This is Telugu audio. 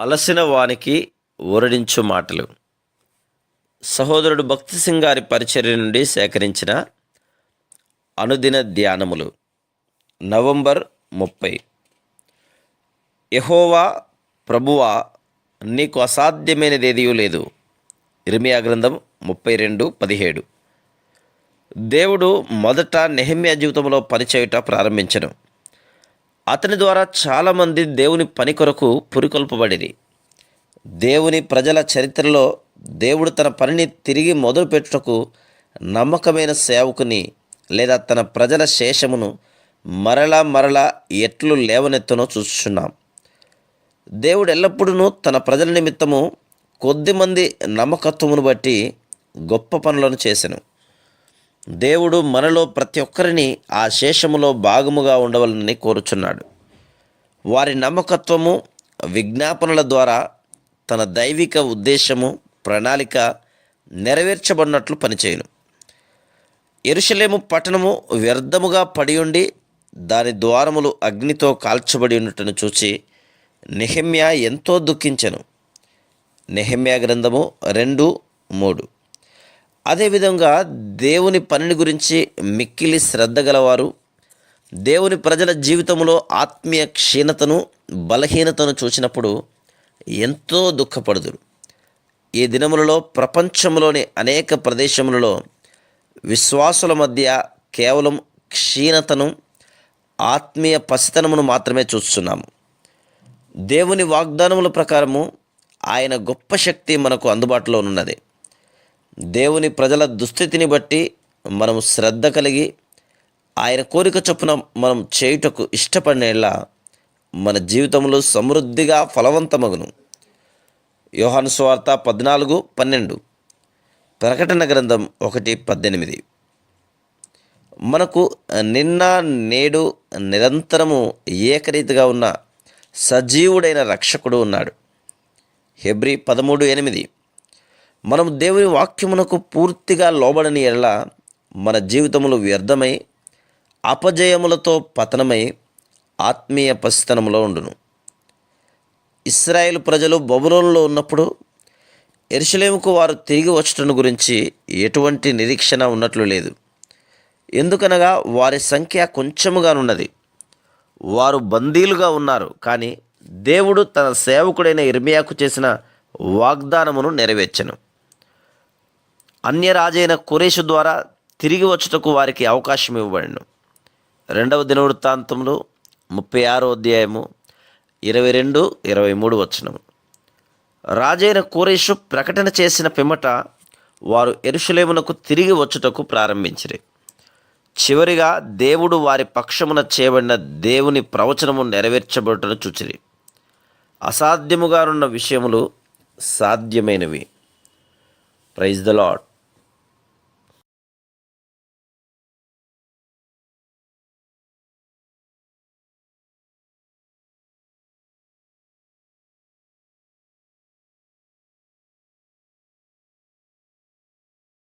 అలసిన వానికి ఊరడించు మాటలు. సహోదరుడు భక్తి సింగ్ గారి పరిచర్య నుండి సేకరించిన అనుదిన ధ్యానములు. నవంబర్ ముప్పై. యహోవా ప్రభువా నీకు అసాధ్యమైనదేదీ లేదు. ఇర్మియా గ్రంథం ముప్పై రెండు పదిహేడు. దేవుడు మొదట నెహమ్యా జీవితంలో పనిచేయుట ప్రారంభించను. అతని ద్వారా చాలామంది దేవుని పని కొరకు పురికొల్పబడిరి. దేవుని ప్రజల చరిత్రలో దేవుడు తన పనిని తిరిగి మొదలుపెట్టుటకు నమ్మకమైన సేవకుని లేదా తన ప్రజల శేషమును మరలా మరలా ఎట్లు లేవనెత్తునో చూస్తున్నాం దేవుడు ఎల్లప్పుడూ తన ప్రజల నిమిత్తము కొద్దిమంది నమ్మకత్వమును బట్టి గొప్ప పనులను చేశాను దేవుడు మనలో ప్రతి ఒక్కరిని ఆ శేషములో భాగముగా ఉండవలనని కోరుచున్నాడు. వారి నమ్మకత్వము విజ్ఞాపనల ద్వారా తన దైవిక ఉద్దేశము ప్రణాళిక నెరవేర్చబడినట్లు పనిచేయను. ఎరుషలేము పట్టణము వ్యర్థముగా పడి ఉండి దాని ద్వారములు అగ్నితో కాల్చబడి ఉన్నట్టును చూచి నెహమ్యా ఎంతో దుఃఖించెను. నెహమ్యా గ్రంథము రెండు మూడు. అదేవిధంగా దేవుని పనిని గురించి మిక్కిలి శ్రద్ధ గలవారు దేవుని ప్రజల జీవితంలో ఆత్మీయ క్షీణతను బలహీనతను చూసినప్పుడు ఎంతో దుఃఖపడుదురు. ఈ దినములలో ప్రపంచంలోని అనేక ప్రదేశములలో విశ్వాసుల మధ్య కేవలం క్షీణతను ఆత్మీయ పసితనమును మాత్రమే చూస్తున్నాము. దేవుని వాగ్దానముల ప్రకారము ఆయన గొప్ప శక్తి మనకు అందుబాటులో ఉన్నది. దేవుని ప్రజల దుస్థితిని బట్టి మనం శ్రద్ధ కలిగి ఆయన కోరిక చొప్పున మనం చేయుటకు ఇష్టపడినేలా మన జీవితంలో సమృద్ధిగా ఫలవంతమగును. యోహాను స్వార్త పద్నాలుగు పన్నెండు. ప్రకటన గ్రంథం ఒకటి పద్దెనిమిది. మనకు నిన్న నేడు నిరంతరము ఏకరీతిగా ఉన్న సజీవుడైన రక్షకుడు ఉన్నాడు. హెబ్రి పదమూడు ఎనిమిది. మనం దేవుని వాక్యమునకు పూర్తిగా లోబడని ఎడల మన జీవితములు వ్యర్థమై అపజయములతో పతనమై ఆత్మీయ పసితనములో ఉండును. ఇస్రాయేల్ ప్రజలు బబులోన్లో ఉన్నప్పుడు ఎరుసలేముకు వారు తిరిగి వచ్చటం గురించి ఎటువంటి నిరీక్షణ ఉన్నట్లు లేదు. ఎందుకనగా వారి సంఖ్య కొంచెముగానున్నది. వారు బందీలుగా ఉన్నారు కానీ దేవుడు తన సేవకుడైన ఇర్మియాకు చేసిన వాగ్దానమును నెరవేర్చను. అన్యరాజైన కురేషు ద్వారా తిరిగి వచ్చుటకు వారికి అవకాశం ఇవ్వబడిను. రెండవ దినవృత్తాంతంలో ముప్పై ఆరో అధ్యాయము ఇరవై రెండు ఇరవై మూడు వచనము. రాజైన కోరేషు ప్రకటన చేసిన పిమ్మట వారు ఎరుషులేమునకు తిరిగి వచ్చుటకు ప్రారంభించిరి. చివరిగా దేవుడు వారి పక్షమున చేయబడిన దేవుని ప్రవచనము నెరవేర్చబడుటను చూచిరి. అసాధ్యముగానున్న విషయములు సాధ్యమైనవి. Praise the lord